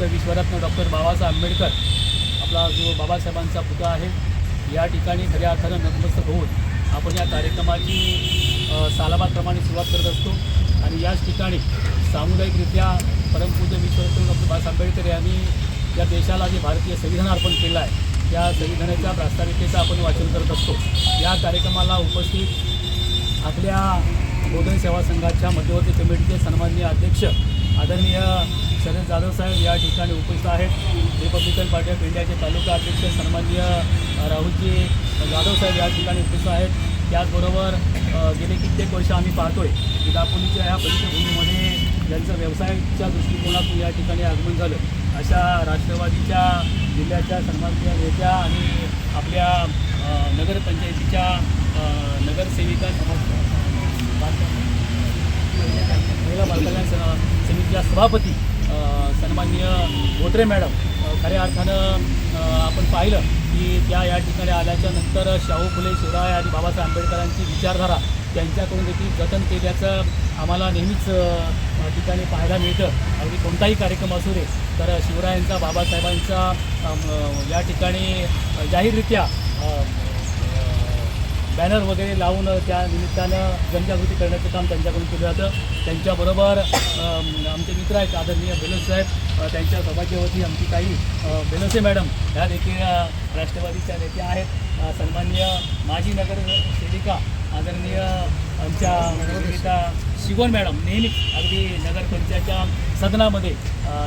परमपूज्य विश्वरत्न डॉक्टर बाबासाहेब आंबेडकर आपला जो बाबासाहेबांचा पुतळा आहे या ठिकाणी खऱ्या अर्थानं नतमस्तक होऊन आपण या कार्यक्रमाची अ, सालाबादप्रमाणे सुरुवात करत असतो. आणि याच ठिकाणी सामुदायिकरित्या परमपूज्य विश्वरत्न डॉक्टर बाबासाहेब आंबेडकर यांनी या देशाला जे भारतीय संविधान अर्पण केलं आहे त्या संविधानाच्या प्रास्ताविकेचं आपण वाचन करत असतो. या कार्यक्रमाला उपस्थित आपल्या बोधन सेवा संघाच्या मध्यवर्ती कमिटीचे सन्माननीय अध्यक्ष आदरणीय शरद जाधव साहेब या ठिकाणी उपस्थित आहेत. रिपब्लिकन पार्टी ऑफ इंडियाचे तालुका अध्यक्ष सन्माननीय राहुलजी जाधव साहेब या ठिकाणी उपस्थित आहेत. त्याचबरोबर गेले कित्येक वर्ष आम्ही पाहतोय की दापोलीच्या या परिसरभूमीमध्ये ज्यांचं व्यवसायाच्या दृष्टिकोनातून या ठिकाणी आगमन झालं अशा राष्ट्रवादीच्या जिल्ह्याच्या सन्माननीय नेत्या आणि आपल्या नगरपंचायतीच्या नगरसेविका समाज महिला बालकल्याण स- समितीच्या सभापती सन्माननीय धोत्रे मॅडम खऱ्या अर्थानं आपण पाहिलं की त्या या ठिकाणी आल्याच्यानंतर शाहू फुले शिवराय आणि बाबासाहेब आंबेडकरांची विचारधारा त्यांच्याकडून देखील जतन केल्याचं आम्हाला नेहमीच ठिकाणी पाहायला मिळतं. अगदी कोणताही कार्यक्रम असू दे तर शिवरायांचा बाबासाहेबांचा या ठिकाणी जाहीररित्या बॅनर वगैरे लावून त्या निमित्तानं जनजागृती करण्याचं काम त्यांच्याकडून केलं जातं. त्यांच्याबरोबर आमचे मित्र आहेत आदरणीय बेलस साहेब त्यांच्या सौभाग्यवती आमची काही बेलसे मॅडम ह्या देखील राष्ट्रवादीच्या नेत्या आहेत. सन्मान्य सन्माननीय माजी नगर सेविका आदरणीय आमच्या नगरसेविका शिगोन मॅडम नेहमीच अगदी नगरपंचायतच्या सदनामध्ये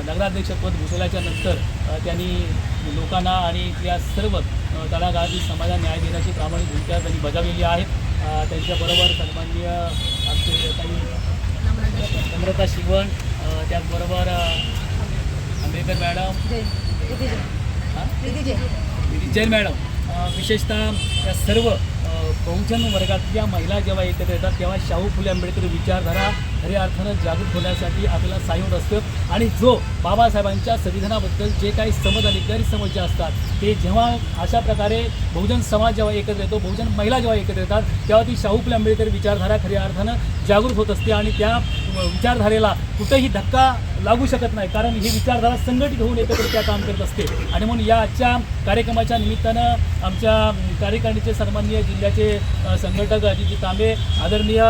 नगराध्यक्षपद भूषवल्याच्या नंतर त्यांनी लोकांना आणि इथल्या सर्व तळागाळातील समाजाला न्याय देण्याची प्रामाणिक भूमिका त्यांनी बजावलेली आहे. त्यांच्याबरोबर सन्माननीय आमचे काही नम्रता शिवण त्याचबरोबर आंबेडकर मॅडम जैन मॅडम विशेषतः या सर्व बहुजन वर्गातल्या महिला जेव्हा एकत्र येतात तेव्हा शाहू फुले आंबेडकर विचारधारा खऱ्या अर्थानं जागृत होण्यासाठी आपल्याला सहाय्य असतं. आणि जो बाबासाहेबांच्या संविधानाबद्दल जे काही समज आणि गैरसमज जे असतात ते जेव्हा अशा प्रकारे बहुजन समाज जेव्हा एकत्र येतो बहुजन महिला जेव्हा एकत्र येतात तेव्हा ती शाहू फुले आंबेडकर विचारधारा खऱ्या अर्थानं जागृत होत असते. आणि त्या विचारधारेला कुठेही धक्का लागू शकत नाही. कारण ही विचारधारा संघटित होऊन एकत्र त्या काम करत असते. आणि म्हणून या आजच्या कार्यक्रमाच्या निमित्तानं आमच्या कार्यकारिणीचे सन्माननीय जिल्ह्याचे संघटक अजितजी तांबे आदरणीय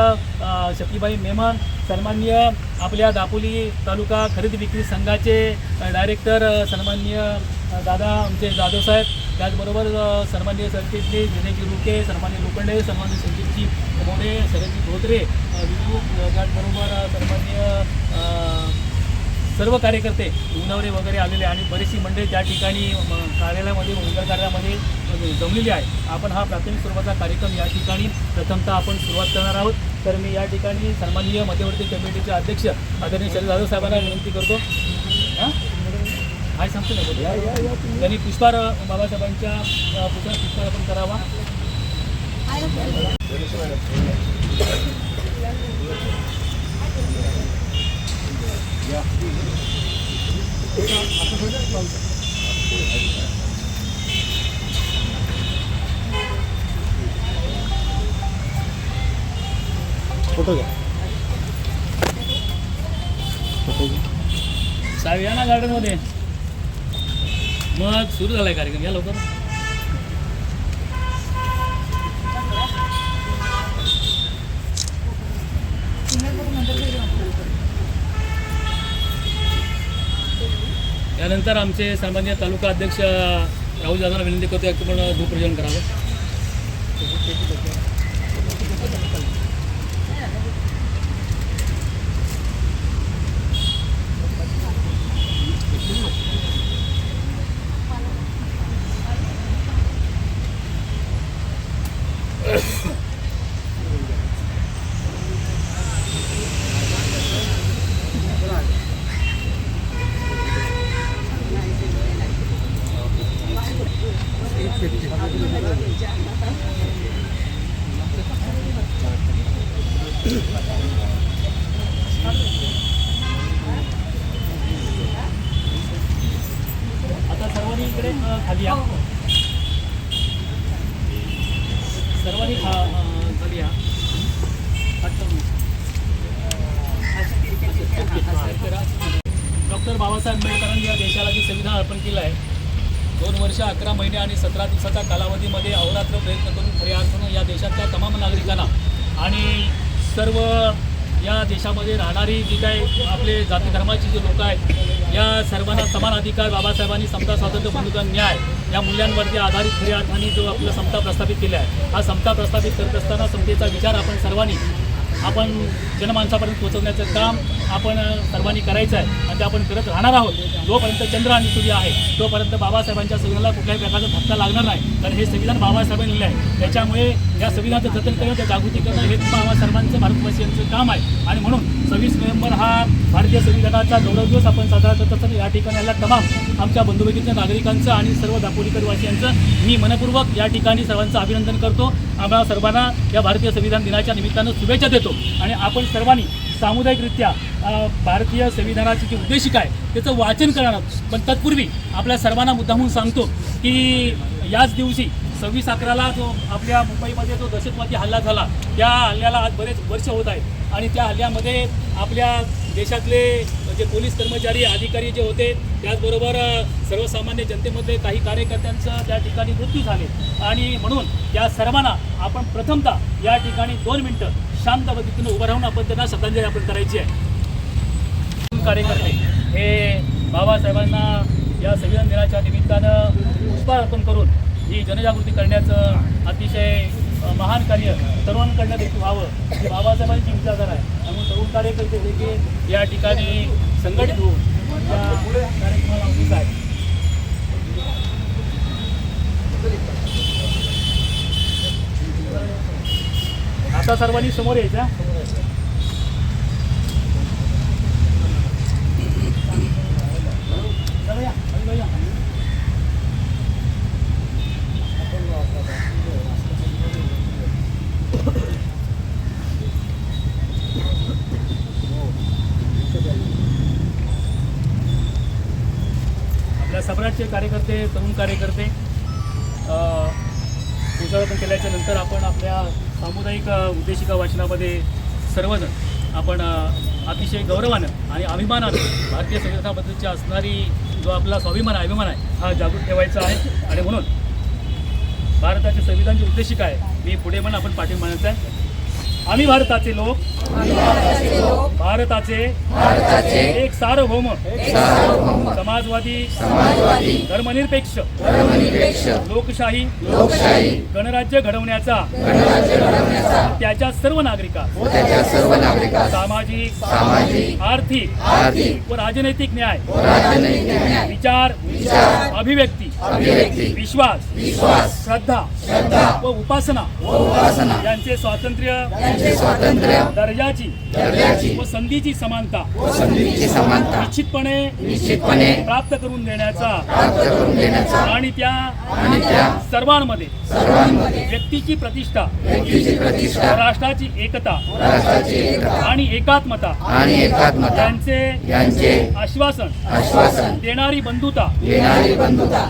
शक्तीबाई मेमन सन्मान्य आपल्या दापोली तालुका खरेदी विक्री संघाचे डायरेक्टर सन्मान्य दादा आमचे जाधव साहेब त्याचबरोबर सन्मान्य सरचिटणीस विनयजी रुके सन्मान्य लोखंडे सन्मान्य संजीवजी मोरे शरदजी धोत्रे त्याचबरोबर अ, सर्व कार्यकर्ते उन्हावरे वगैरे आलेले आणि बरीचशी मंडळी त्या ठिकाणी कार्यालयामध्ये उंगर कार्यालयामध्ये जमलेली आहे. आपण हा प्राथमिक स्वरूपाचा कार्यक्रम या ठिकाणी प्रथमतः आपण सुरुवात करणार आहोत. तर मी या ठिकाणी सन्माननीय मध्यवर्ती कमिटीचे अध्यक्ष आदरणीय शरद जाधव साहेबांना विनंती करतो. हां? हाय सांगतो ना. त्यांनी पुष्पार बाबासाहेबांच्या अ, पुतळ्यास पुष्पार्पण करावा. साहेब या ना गार्डनमध्ये मग सुरू झालाय कार्यक्रम. या लवकर. त्यानंतर आमचे सन्मान्य तालुका अध्यक्ष राहुल जाधवला विनंती करतो की आपण धूपप्रजन करावं आता सर्वांनी इकडे अ, खाली या सर्वांनी खा अ, खाली या हात करून. अच्छा, साहेब करा. डॉक्टर बाबासाहेब आंबेडकरांनी या देशाला जे संविधान अर्पण केलं आहे दोन वर्ष अकरा महिने आणि सतरा दिवसाच्या कालावधीमध्ये अहोरात्र प्रयत्न करून खऱ्या अर्थानं या देशातल्या तमाम नागरिकांना आणि सर्व या देशामध्ये राहणारी जी काय आपले जाती धर्माची जे लोक आहेत या सर्वांना समान अधिकार बाबासाहेबांनी समता स्वातंत्र्य बंधुता न्याय या मूल्यांवरती आधारित खऱ्या अर्थाने जो आपला समता प्रस्थापित केला आहे. हा समता प्रस्थापित करत असताना समतेचा विचार आपण सर्वांनी आपण जनमानसापर्यंत पोहोचवण्याचं काम आपण सर्वांनी करायचं आहे आणि ते आपण करत राहणार आहोत. जोपर्यंत चंद्र आणि सूर्य आहे तोपर्यंत बाबासाहेबांच्या संविधानाला कुठल्याही प्रकारचा धक्का लागणार नाही. कारण हे संविधान बाबासाहेबांनी लिहिलं आहे त्याच्यामुळे या संविधानाचं जतन करणं त्या जागृती करणं हे बाबा सर्वांचं भारतवासियांचं काम आहे. आणि म्हणून सव्वीस नोव्हेंबर हा भारतीय संविधानाचा गौरव दिवस आपण साजरा करत असताना या ठिकाणी आलेल्या तमाम आमच्या बंधुभगिनीच्या नागरिकांचं आणि सर्व दापोलीकरवासियांचं मी मनपूर्वक या ठिकाणी सर्वांचं अभिनंदन करतो. आम्हाला सर्वांना या भारतीय संविधान दिनाच्या निमित्तानं शुभेच्छा देतो. आणि आपण सर्वांनी सामुदायिकरित्या भारतीय संविधानाची जी उद्देशिका आहे त्याचं वाचन करणार पण तत्पूर्वी आपल्या सर्वांना मुद्दामून सांगतो की याच दिवशी सव्वीस अकराला जो आपल्या मुंबईमध्ये जो दहशतवादी हल्ला झाला त्या हल्ल्याला आज बरेच वर्ष होत आहेत. आणि त्या हल्ल्यामध्ये आपल्या देशातले जे पोलीस कर्मचारी अधिकारी जे होते त्याचबरोबर सर्वसामान्य जनतेमध्ये काही कार्यकर्त्यांचं त्या ठिकाणी मृत्यू झाले. आणि म्हणून या सर्वांना आपण प्रथमतः या ठिकाणी दोन मिनटं शांत पद्धतीनं उभं राहून आपण त्यांना श्रद्धांजली आपण करायची आहे. कार्यकर्ते हे बाबासाहेबांना या संविधान दिनाच्या निमित्तानं पुष्पहार अर्पण करून ही जनजागृती करण्याचं अतिशय महान कार्य तरुणांकडनं देखील व्हावं. हे बाबासाहेबांची विचारधारा आहे. त्यामुळे तरुण कार्यकर्ते देखील या ठिकाणी संघटित होऊन या कार्यक्रमाला उपस्थित आहे आता सर्वांनी समोर यायचं हा. चला या, हळूहळू या. आपल्या कार्यकर्ते तरुण कार्यकर्ते अ, केल्याच्यानंतर आपण आपल्या सामुदायिक उद्देशिका वाचनामध्ये सर्वजण आपण अतिशय गौरवानं आणि अभिमानानं भारतीय संविधानाबद्दलची असणारी जो आपला स्वाभिमान आहे अभिमान आहे हा जागृत ठेवायचा आहे. आणि म्हणून भारताचे संविधानची उद्देशिका आहे मी पुढे म्हणून आपण पाठिंबा मानायचं आहे आम्ही भारताचे लोक. भारताचे एक सार्वभौम. समाजवादी. धर्मनिरपेक्ष. लोकशाही. गणराज्य घडवण्याचा. त्याच्या सर्व नागरिकांस सामाजिक. आर्थिक. व राजनैतिक न्याय. विचार. अभिव्यक्ती. विश्वास. श्रद्धा. व उपासना. यांचे स्वातंत्र्य. दर्जाची. व संधीची समानता. निश्चितपणे निश्चितपणे प्राप्त करून देण्याचा. करून देण्याचा. आणि त्या आणि त्या सर्वांमध्ये सर्वांमध्ये व्यक्तीची प्रतिष्ठा. व्यक्तीची प्रतिष्ठा. राष्ट्राची एकता. राष्ट्राची एकता. आणि एकात्मता. आणि एकात्मता. यांचे यांचे आश्वासन. आश्वासन. देणारी बंधुता. देणारी बंधुता.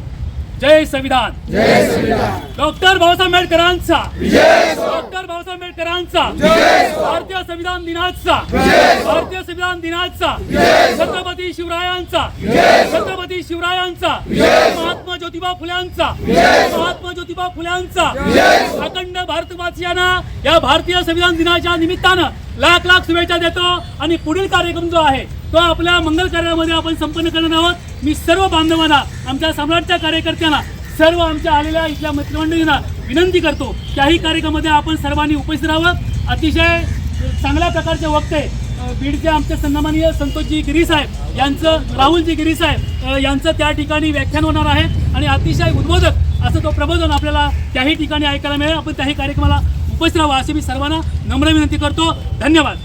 जय संविधान. जय संविधान. डॉक्टर बाबासाहेब आंबेडकरांचा. डॉक्टर बाबासाहेब आंबेडकरांचा. भारतीय संविधान दिनाचा. भारतीय संविधान दिनाचा. छत्रपती शिवरायांचा. छत्रपती शिवरायांचा. महात्मा ज्योतिबा फुल्यांचा. महात्मा ज्योतिबा फुल्यांचा. अखंड भारतवासियांना या भारतीय संविधान दिनाच्या निमित्तानं लाख लाख शुभेच्छा देतो. आणि पुढील कार्यक्रम जो आहे तो आपल्या मंगल कार्यामध्ये आपण संपन्न करणार आहोत. मी सर्व बांधवांना आमच्या सम्राटच्या कार्यकर्त्यांना सर्व आमच्या आलेल्या इथल्या मित्रमंडळींना विनंती करतो त्याही कार्यक्रमामध्ये आपण सर्वांनी उपस्थित राहावं. अतिशय चांगल्या प्रकारचे वक्ते बीडचे आमचे सन्माननीय संतोषजी गिरी साहेब यांचं राहुलजी गिरी साहेब यांचं त्या ठिकाणी व्याख्यान होणार आहे. आणि अतिशय उद्बोधक असं तो प्रबोधन आपल्याला त्याही ठिकाणी ऐकायला मिळेल. आपण त्याही कार्यक्रमाला उपस्थित राहावं अशी मी सर्वांना नम्र विनंती करतो. धन्यवाद.